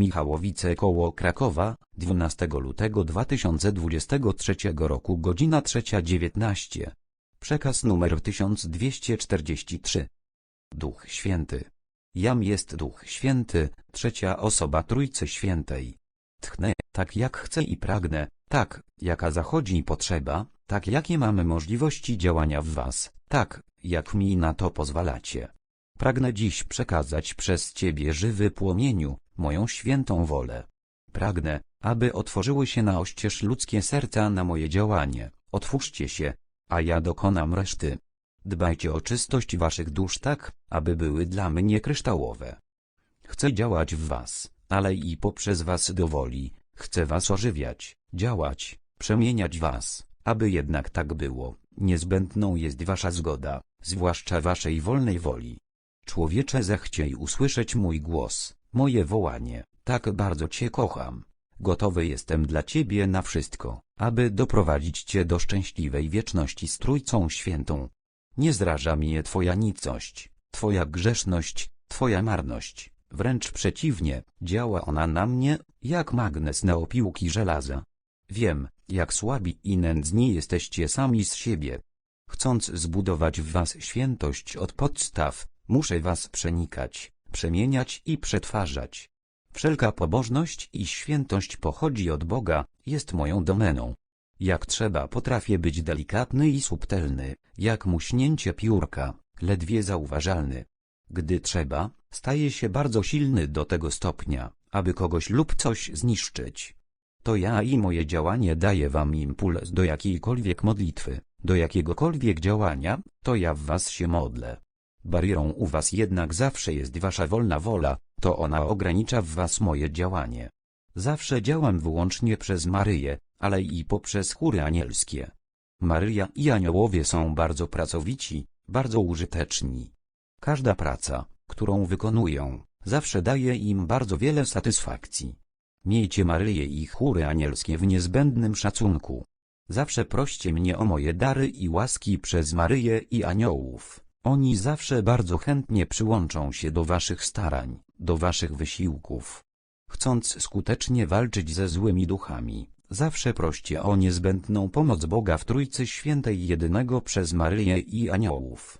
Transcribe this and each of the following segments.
Michałowice koło Krakowa, 12 lutego 2023 roku godzina 3.19. Przekaz numer 1243. Duch Święty. Jam jest Duch Święty, trzecia osoba Trójcy Świętej. Tchnę, tak jak chcę i pragnę, tak, jaka zachodzi potrzeba, tak jakie mamy możliwości działania w was, tak, jak mi na to pozwalacie. Pragnę dziś przekazać przez Ciebie żywy płomieniu, moją świętą wolę. Pragnę, aby otworzyły się na oścież ludzkie serca na moje działanie, otwórzcie się, a ja dokonam reszty. Dbajcie o czystość waszych dusz tak, aby były dla mnie kryształowe. Chcę działać w was, ale i poprzez was do woli, chcę was ożywiać, działać, przemieniać was, aby jednak tak było, niezbędną jest wasza zgoda, zwłaszcza waszej wolnej woli. Człowiecze zechciej usłyszeć mój głos, moje wołanie, tak bardzo cię kocham. Gotowy jestem dla ciebie na wszystko, aby doprowadzić cię do szczęśliwej wieczności z Trójcą Świętą. Nie zraża mnie twoja nicość, twoja grzeszność, twoja marność, wręcz przeciwnie, działa ona na mnie, jak magnes na opiłki żelaza. Wiem, jak słabi i nędzni jesteście sami z siebie. Chcąc zbudować w was świętość od podstaw, muszę was przenikać, przemieniać i przetwarzać. Wszelka pobożność i świętość pochodzi od Boga, jest moją domeną. Jak trzeba potrafię być delikatny i subtelny, jak muśnięcie piórka, ledwie zauważalny. Gdy trzeba, staje się bardzo silny do tego stopnia, aby kogoś lub coś zniszczyć. To ja i moje działanie daje wam impuls do jakiejkolwiek modlitwy, do jakiegokolwiek działania, to ja w was się modlę. Barierą u was jednak zawsze jest wasza wolna wola, to ona ogranicza w was moje działanie. Zawsze działam wyłącznie przez Maryję, ale i poprzez chóry anielskie. Maryja i aniołowie są bardzo pracowici, bardzo użyteczni. Każda praca, którą wykonują, zawsze daje im bardzo wiele satysfakcji. Miejcie Maryję i chóry anielskie w niezbędnym szacunku. Zawsze proście mnie o moje dary i łaski przez Maryję i aniołów. Oni zawsze bardzo chętnie przyłączą się do waszych starań, do waszych wysiłków. Chcąc skutecznie walczyć ze złymi duchami, zawsze proście o niezbędną pomoc Boga w Trójcy Świętej jedynego przez Maryję i aniołów.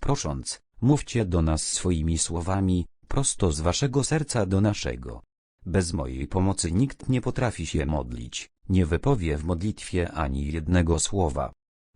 Prosząc, mówcie do nas swoimi słowami, prosto z waszego serca do naszego. Bez mojej pomocy nikt nie potrafi się modlić, nie wypowie w modlitwie ani jednego słowa.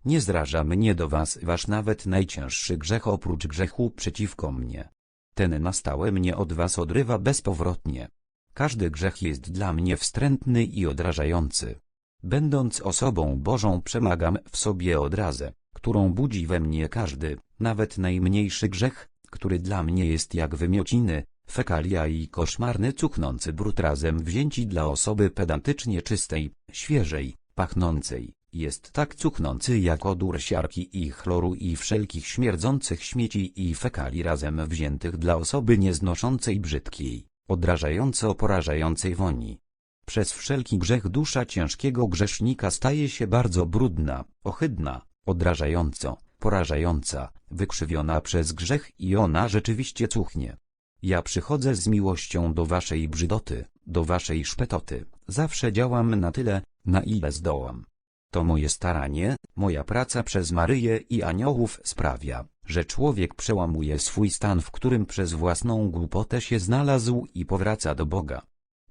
Nie zraża mnie do was wasz nawet najcięższy grzech oprócz grzechu przeciwko mnie. Ten na stałe mnie od was odrywa bezpowrotnie. Każdy grzech jest dla mnie wstrętny i odrażający. Będąc osobą Bożą przemagam w sobie odrazę, którą budzi we mnie każdy, nawet najmniejszy grzech, który dla mnie jest jak wymiociny, fekalia i koszmarny cuchnący brud razem wzięci dla osoby pedantycznie czystej, świeżej, pachnącej, jest tak cuchnący jak odór siarki i chloru i wszelkich śmierdzących śmieci i fekali razem wziętych dla osoby nieznoszącej brzydkiej, odrażająco porażającej woni. Przez wszelki grzech dusza ciężkiego grzesznika staje się bardzo brudna, ohydna, odrażająco, porażająca, wykrzywiona przez grzech i ona rzeczywiście cuchnie. Ja przychodzę z miłością do waszej brzydoty, do waszej szpetoty, zawsze działam na tyle, na ile zdołam. To moje staranie, moja praca przez Maryję i aniołów sprawia, że człowiek przełamuje swój stan, w którym przez własną głupotę się znalazł i powraca do Boga.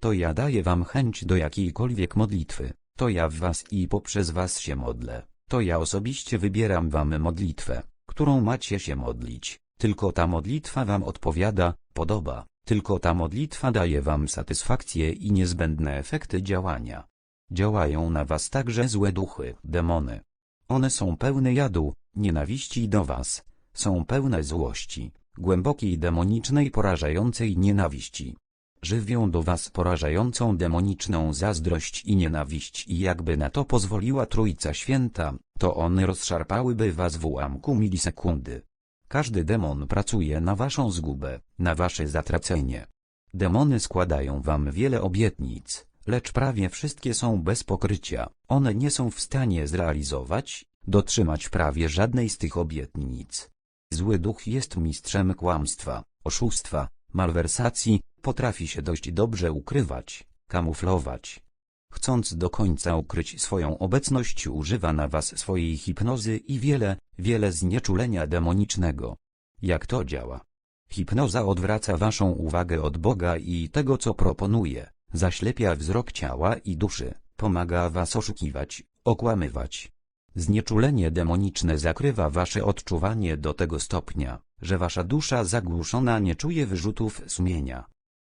To ja daję wam chęć do jakiejkolwiek modlitwy, to ja w was i poprzez was się modlę, to ja osobiście wybieram wam modlitwę, którą macie się modlić, tylko ta modlitwa wam odpowiada, podoba, tylko ta modlitwa daje wam satysfakcję i niezbędne efekty działania. Działają na was także złe duchy, demony. One są pełne jadu, nienawiści do was, są pełne złości, głębokiej demonicznej porażającej nienawiści. Żywią do was porażającą demoniczną zazdrość i nienawiść i jakby na to pozwoliła Trójca Święta, to one rozszarpałyby was w ułamku milisekundy. Każdy demon pracuje na waszą zgubę, na wasze zatracenie. Demony składają wam wiele obietnic, lecz prawie wszystkie są bez pokrycia, one nie są w stanie zrealizować, dotrzymać prawie żadnej z tych obietnic. Zły duch jest mistrzem kłamstwa, oszustwa, malwersacji, potrafi się dość dobrze ukrywać, kamuflować. Chcąc do końca ukryć swoją obecność używa na was swojej hipnozy i wiele, wiele znieczulenia demonicznego. Jak to działa? Hipnoza odwraca waszą uwagę od Boga i tego co proponuje, zaślepia wzrok ciała i duszy, pomaga was oszukiwać, okłamywać. Znieczulenie demoniczne zakrywa wasze odczuwanie do tego stopnia, że wasza dusza zagłuszona nie czuje wyrzutów sumienia.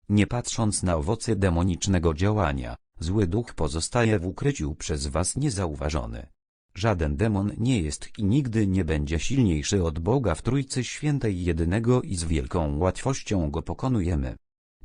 Nie patrząc na owoce demonicznego działania, zły duch pozostaje w ukryciu przez was niezauważony. Żaden demon nie jest i nigdy nie będzie silniejszy od Boga w Trójcy Świętej jedynego i z wielką łatwością go pokonujemy.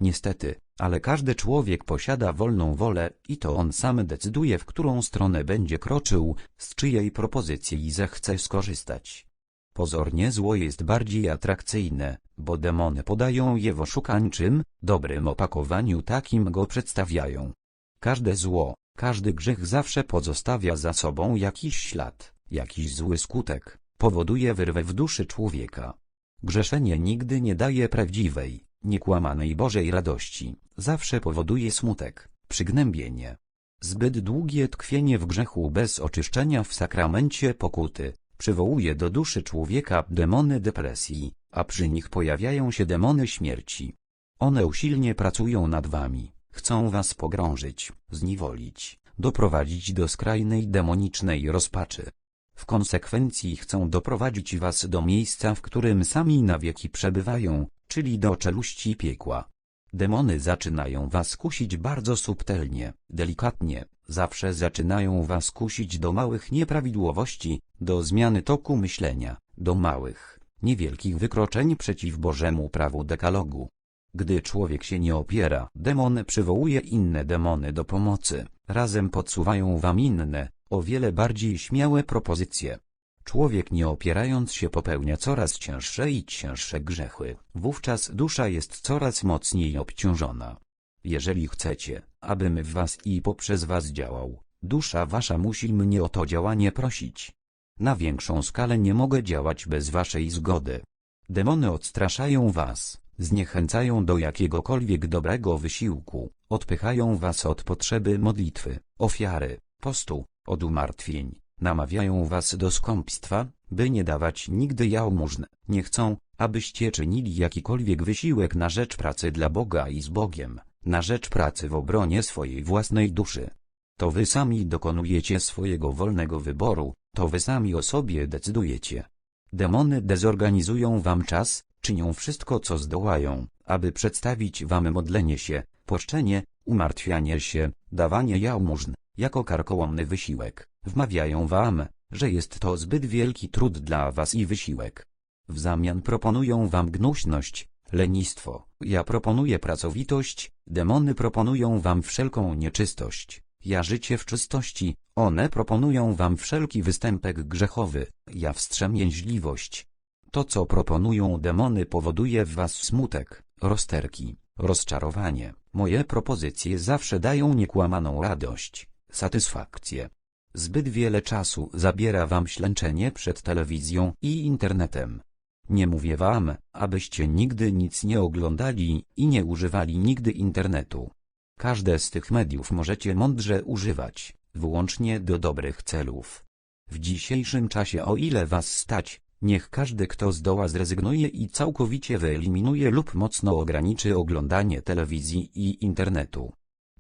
Niestety, ale każdy człowiek posiada wolną wolę i to on sam decyduje w którą stronę będzie kroczył, z czyjej propozycji zechce skorzystać. Pozornie zło jest bardziej atrakcyjne, bo demony podają je w oszukańczym, dobrym opakowaniu takim go przedstawiają. Każde zło, każdy grzech zawsze pozostawia za sobą jakiś ślad, jakiś zły skutek, powoduje wyrwę w duszy człowieka. Grzeszenie nigdy nie daje prawdziwej, niekłamanej Bożej radości, zawsze powoduje smutek, przygnębienie. Zbyt długie tkwienie w grzechu bez oczyszczenia w sakramencie pokuty, przywołuje do duszy człowieka demony depresji, a przy nich pojawiają się demony śmierci. One usilnie pracują nad wami, chcą was pogrążyć, zniewolić, doprowadzić do skrajnej demonicznej rozpaczy. W konsekwencji chcą doprowadzić was do miejsca, w którym sami na wieki przebywają, czyli do czeluści piekła. Demony zaczynają was kusić bardzo subtelnie, delikatnie, zawsze zaczynają was kusić do małych nieprawidłowości, do zmiany toku myślenia, do małych, niewielkich wykroczeń przeciw Bożemu prawu dekalogu. Gdy człowiek się nie opiera, demon przywołuje inne demony do pomocy, razem podsuwają wam inne, o wiele bardziej śmiałe propozycje. Człowiek nie opierając się popełnia coraz cięższe i cięższe grzechy, wówczas dusza jest coraz mocniej obciążona. Jeżeli chcecie, abym w was i poprzez was działał, dusza wasza musi mnie o to działanie prosić. Na większą skalę nie mogę działać bez waszej zgody. Demony odstraszają was, zniechęcają do jakiegokolwiek dobrego wysiłku, odpychają was od potrzeby modlitwy, ofiary, postu, od umartwień, namawiają was do skąpstwa, by nie dawać nigdy jałmużn, nie chcą, abyście czynili jakikolwiek wysiłek na rzecz pracy dla Boga i z Bogiem, na rzecz pracy w obronie swojej własnej duszy. To wy sami dokonujecie swojego wolnego wyboru, to wy sami o sobie decydujecie. Demony dezorganizują wam czas, czynią wszystko co zdołają, aby przedstawić wam modlenie się, poszczenie, umartwianie się, dawanie jałmużn, jako karkołomny wysiłek, wmawiają wam, że jest to zbyt wielki trud dla was i wysiłek. W zamian proponują wam gnuśność, lenistwo, ja proponuję pracowitość, demony proponują wam wszelką nieczystość, ja życie w czystości, one proponują wam wszelki występek grzechowy, ja wstrzemięźliwość. To co proponują demony powoduje w was smutek, rozterki, rozczarowanie. Moje propozycje zawsze dają niekłamaną radość, satysfakcję. Zbyt wiele czasu zabiera wam ślęczenie przed telewizją i internetem. Nie mówię wam, abyście nigdy nic nie oglądali i nie używali nigdy internetu. Każde z tych mediów możecie mądrze używać, wyłącznie do dobrych celów. W dzisiejszym czasie o ile was stać, niech każdy kto zdoła zrezygnuje i całkowicie wyeliminuje lub mocno ograniczy oglądanie telewizji i internetu.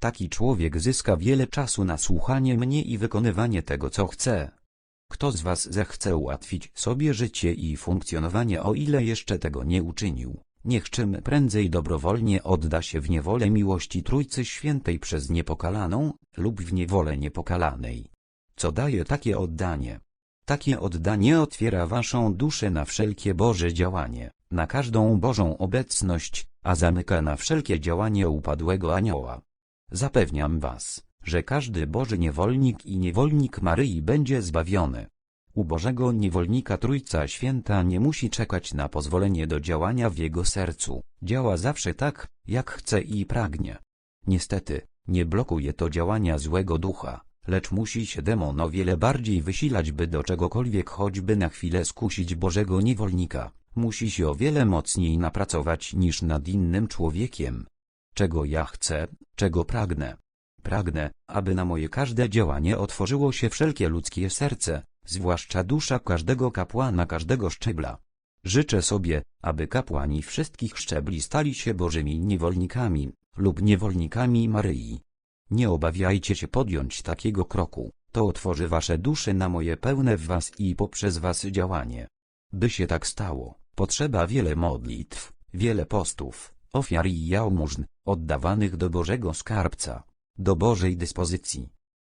Taki człowiek zyska wiele czasu na słuchanie mnie i wykonywanie tego co chce. Kto z was zechce ułatwić sobie życie i funkcjonowanie o ile jeszcze tego nie uczynił, niech czym prędzej dobrowolnie odda się w niewolę miłości Trójcy Świętej przez niepokalaną, lub w niewolę niepokalanej. Co daje takie oddanie? Takie oddanie otwiera waszą duszę na wszelkie Boże działanie, na każdą Bożą obecność, a zamyka na wszelkie działanie upadłego anioła. Zapewniam was, że każdy Boży niewolnik i niewolnik Maryi będzie zbawiony. U Bożego niewolnika Trójca Święta nie musi czekać na pozwolenie do działania w jego sercu, działa zawsze tak, jak chce i pragnie. Niestety, nie blokuje to działania złego ducha, lecz musi się demon o wiele bardziej wysilać by do czegokolwiek choćby na chwilę skusić Bożego niewolnika, musi się o wiele mocniej napracować niż nad innym człowiekiem. Czego ja chcę, czego pragnę. Pragnę, aby na moje każde działanie otworzyło się wszelkie ludzkie serce, zwłaszcza dusza każdego kapłana każdego szczebla. Życzę sobie, aby kapłani wszystkich szczebli stali się Bożymi niewolnikami lub niewolnikami Maryi. Nie obawiajcie się podjąć takiego kroku, to otworzy wasze dusze na moje pełne w was i poprzez was działanie. By się tak stało, potrzeba wiele modlitw, wiele postów, ofiar i jałmużn, oddawanych do Bożego Skarbca, do Bożej dyspozycji.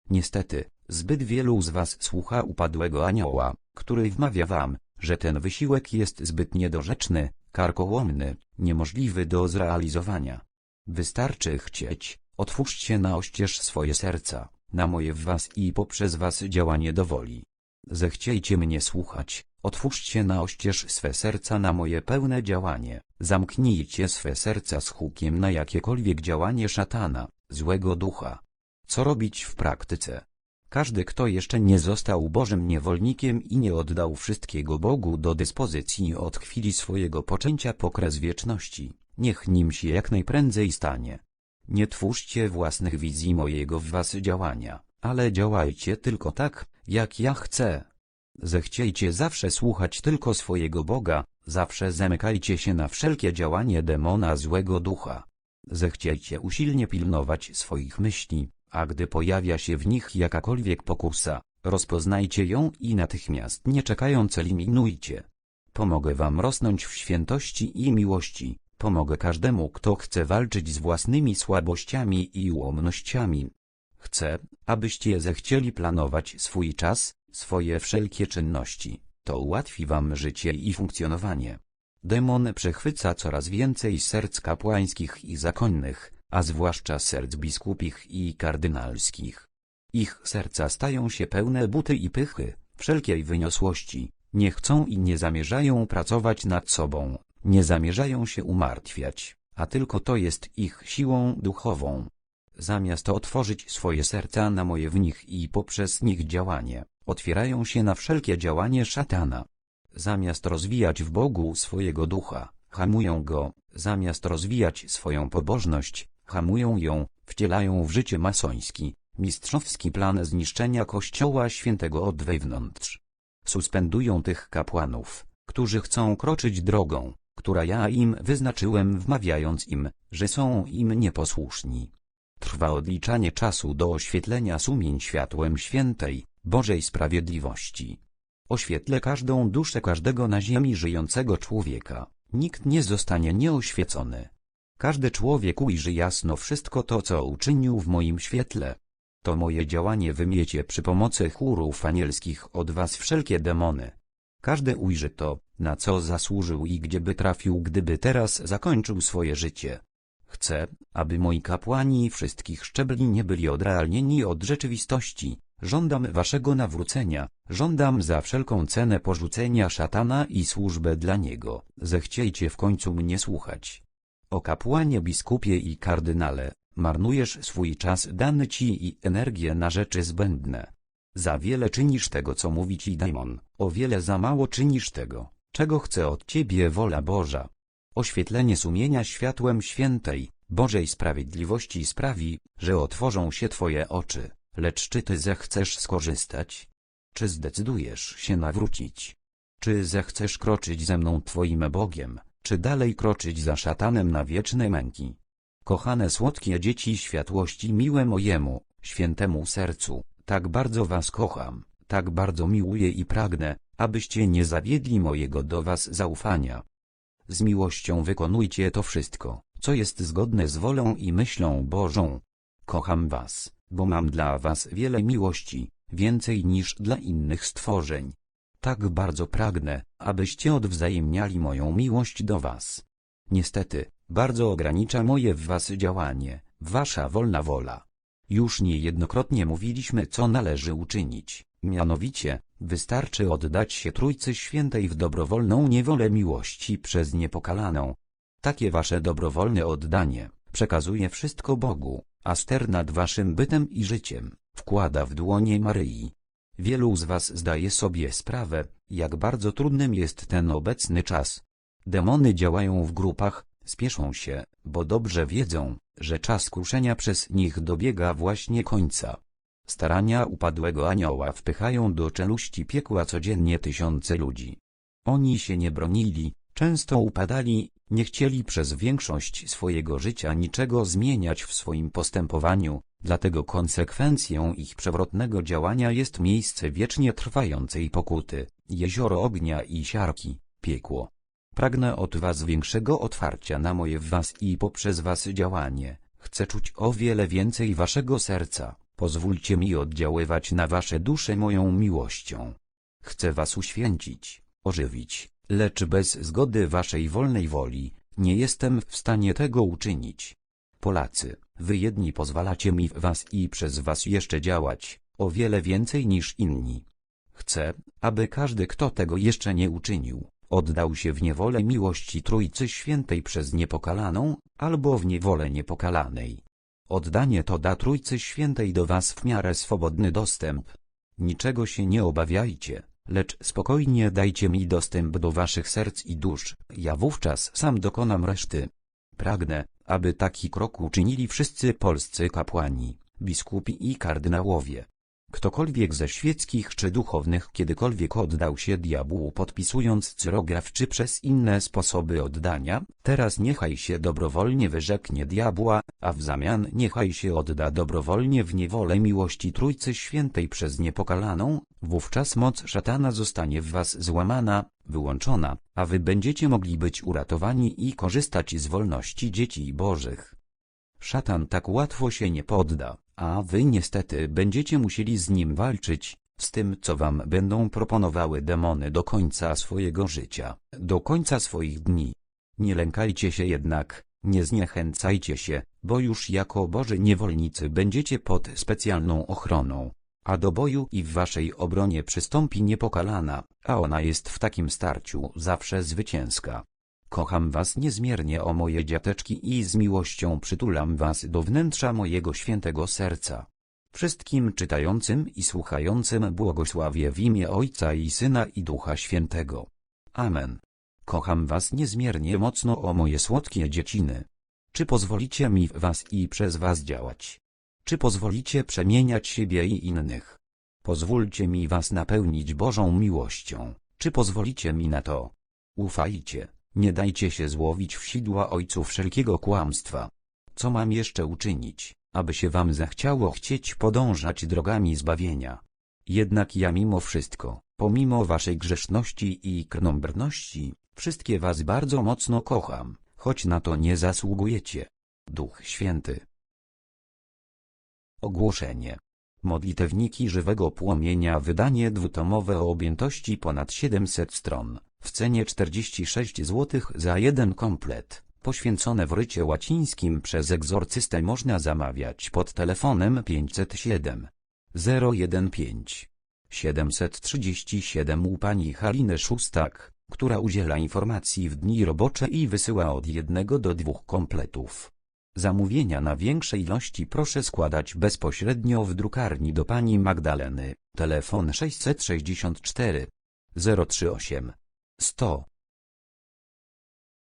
Niestety, zbyt wielu z was słucha upadłego anioła, który wmawia wam, że ten wysiłek jest zbyt niedorzeczny, karkołomny, niemożliwy do zrealizowania. Wystarczy chcieć, otwórzcie na oścież swoje serca, na moje w was i poprzez was działanie do woli. Zechciejcie mnie słuchać, otwórzcie na oścież swe serca na moje pełne działanie, zamknijcie swe serca z hukiem na jakiekolwiek działanie szatana, złego ducha. Co robić w praktyce? Każdy, kto jeszcze nie został Bożym niewolnikiem i nie oddał wszystkiego Bogu do dyspozycji od chwili swojego poczęcia po kres wieczności, niech nim się jak najprędzej stanie. Nie twórzcie własnych wizji mojego w was działania, ale działajcie tylko tak, jak ja chcę. Zechciejcie zawsze słuchać tylko swojego Boga, zawsze zamykajcie się na wszelkie działanie demona złego ducha. Zechciejcie usilnie pilnować swoich myśli, a gdy pojawia się w nich jakakolwiek pokusa, rozpoznajcie ją i natychmiast nie czekając eliminujcie. Pomogę wam rosnąć w świętości i miłości, pomogę każdemu kto chce walczyć z własnymi słabościami i ułomnościami. Chcę, abyście zechcieli planować swój czas, swoje wszelkie czynności, to ułatwi wam życie i funkcjonowanie. Demon przechwyca coraz więcej serc kapłańskich i zakonnych, a zwłaszcza serc biskupich i kardynalskich. Ich serca stają się pełne buty i pychy, wszelkiej wyniosłości, nie chcą i nie zamierzają pracować nad sobą, nie zamierzają się umartwiać, a tylko to jest ich siłą duchową. Zamiast otworzyć swoje serca na moje w nich i poprzez nich działanie, otwierają się na wszelkie działanie szatana. Zamiast rozwijać w Bogu swojego ducha, hamują go, zamiast rozwijać swoją pobożność, hamują ją, wcielają w życie masoński, mistrzowski plan zniszczenia Kościoła Świętego od wewnątrz. Suspendują tych kapłanów, którzy chcą kroczyć drogą, która ja im wyznaczyłem wmawiając im, że są im nieposłuszni. Trwa odliczanie czasu do oświetlenia sumień światłem świętej, Bożej Sprawiedliwości. Oświetlę każdą duszę każdego na ziemi żyjącego człowieka, nikt nie zostanie nieoświecony. Każdy człowiek ujrzy jasno wszystko to, co uczynił w moim świetle. To moje działanie wymiecie przy pomocy chórów anielskich od was wszelkie demony. Każdy ujrzy to, na co zasłużył i gdzieby trafił, gdyby teraz zakończył swoje życie. Chcę, aby moi kapłani wszystkich szczebli nie byli odrealnieni od rzeczywistości. Żądam waszego nawrócenia, żądam za wszelką cenę porzucenia szatana i służbę dla niego. Zechciejcie w końcu mnie słuchać. O kapłanie biskupie i kardynale, marnujesz swój czas dany ci i energię na rzeczy zbędne. Za wiele czynisz tego, co mówi ci demon, o wiele za mało czynisz tego, czego chce od ciebie wola Boża. Oświetlenie sumienia światłem świętej, Bożej sprawiedliwości sprawi, że otworzą się twoje oczy, lecz czy ty zechcesz skorzystać? Czy zdecydujesz się nawrócić? Czy zechcesz kroczyć ze mną twoim Bogiem, czy dalej kroczyć za szatanem na wieczne męki? Kochane słodkie dzieci światłości miłe mojemu, świętemu sercu, tak bardzo was kocham, tak bardzo miłuję i pragnę, abyście nie zawiedli mojego do was zaufania. Z miłością wykonujcie to wszystko, co jest zgodne z wolą i myślą Bożą. Kocham was, bo mam dla was wiele miłości, więcej niż dla innych stworzeń. Tak bardzo pragnę, abyście odwzajemniali moją miłość do was. Niestety, bardzo ogranicza moje w was działanie, wasza wolna wola. Już niejednokrotnie mówiliśmy co należy uczynić, mianowicie, wystarczy oddać się Trójcy Świętej w dobrowolną niewolę miłości przez niepokalaną. Takie wasze dobrowolne oddanie, przekazuje wszystko Bogu, a ster nad waszym bytem i życiem, wkłada w dłonie Maryi. Wielu z was zdaje sobie sprawę, jak bardzo trudnym jest ten obecny czas. Demony działają w grupach, spieszą się, bo dobrze wiedzą, że czas kruszenia przez nich dobiega właśnie końca. Starania upadłego anioła wpychają do czeluści piekła codziennie tysiące ludzi. Oni się nie bronili, często upadali, nie chcieli przez większość swojego życia niczego zmieniać w swoim postępowaniu, dlatego konsekwencją ich przewrotnego działania jest miejsce wiecznie trwającej pokuty, jezioro ognia i siarki, piekło. Pragnę od was większego otwarcia na moje w was i poprzez was działanie, chcę czuć o wiele więcej waszego serca, pozwólcie mi oddziaływać na wasze dusze moją miłością. Chcę was uświęcić, ożywić, lecz bez zgody waszej wolnej woli, nie jestem w stanie tego uczynić. Polacy, wy jedni pozwalacie mi w was i przez was jeszcze działać, o wiele więcej niż inni. Chcę, aby każdy kto tego jeszcze nie uczynił, oddał się w niewolę miłości Trójcy Świętej przez niepokalaną, albo w niewolę niepokalanej. Oddanie to da Trójcy Świętej do was w miarę swobodny dostęp. Niczego się nie obawiajcie, lecz spokojnie dajcie mi dostęp do waszych serc i dusz, ja wówczas sam dokonam reszty. Pragnę, aby taki krok uczynili wszyscy polscy kapłani, biskupi i kardynałowie. Ktokolwiek ze świeckich czy duchownych kiedykolwiek oddał się diabłu podpisując cyrograf czy przez inne sposoby oddania, teraz niechaj się dobrowolnie wyrzeknie diabła, a w zamian niechaj się odda dobrowolnie w niewolę miłości Trójcy Świętej przez niepokalaną, wówczas moc szatana zostanie w was złamana, wyłączona, a wy będziecie mogli być uratowani i korzystać z wolności dzieci bożych. Szatan tak łatwo się nie podda, a wy niestety będziecie musieli z nim walczyć, z tym co wam będą proponowały demony do końca swojego życia, do końca swoich dni. Nie lękajcie się jednak, nie zniechęcajcie się, bo już jako Boży niewolnicy będziecie pod specjalną ochroną. A do boju i w waszej obronie przystąpi niepokalana, a ona jest w takim starciu zawsze zwycięska. Kocham was niezmiernie o moje dziateczki i z miłością przytulam was do wnętrza mojego świętego serca. Wszystkim czytającym i słuchającym błogosławię w imię Ojca i Syna i Ducha Świętego. Amen. Kocham was niezmiernie mocno o moje słodkie dzieciny. Czy pozwolicie mi w was i przez was działać? Czy pozwolicie przemieniać siebie i innych? Pozwólcie mi was napełnić Bożą miłością. Czy pozwolicie mi na to? Ufajcie. Nie dajcie się złowić w sidła ojcu wszelkiego kłamstwa. Co mam jeszcze uczynić, aby się wam zachciało chcieć podążać drogami zbawienia? Jednak ja mimo wszystko, pomimo waszej grzeszności i krnąbrności, wszystkie was bardzo mocno kocham, choć na to nie zasługujecie. Duch Święty. Ogłoszenie. Modlitewniki żywego płomienia wydanie dwutomowe o objętości ponad 700 stron w cenie 46 zł za jeden komplet, poświęcone w rycie łacińskim przez egzorcystę można zamawiać pod telefonem 507 015 737 u pani Haliny Szustak, która udziela informacji w dni robocze i wysyła od jednego do dwóch kompletów. Zamówienia na większe ilości proszę składać bezpośrednio w drukarni do pani Magdaleny, telefon 664 038 100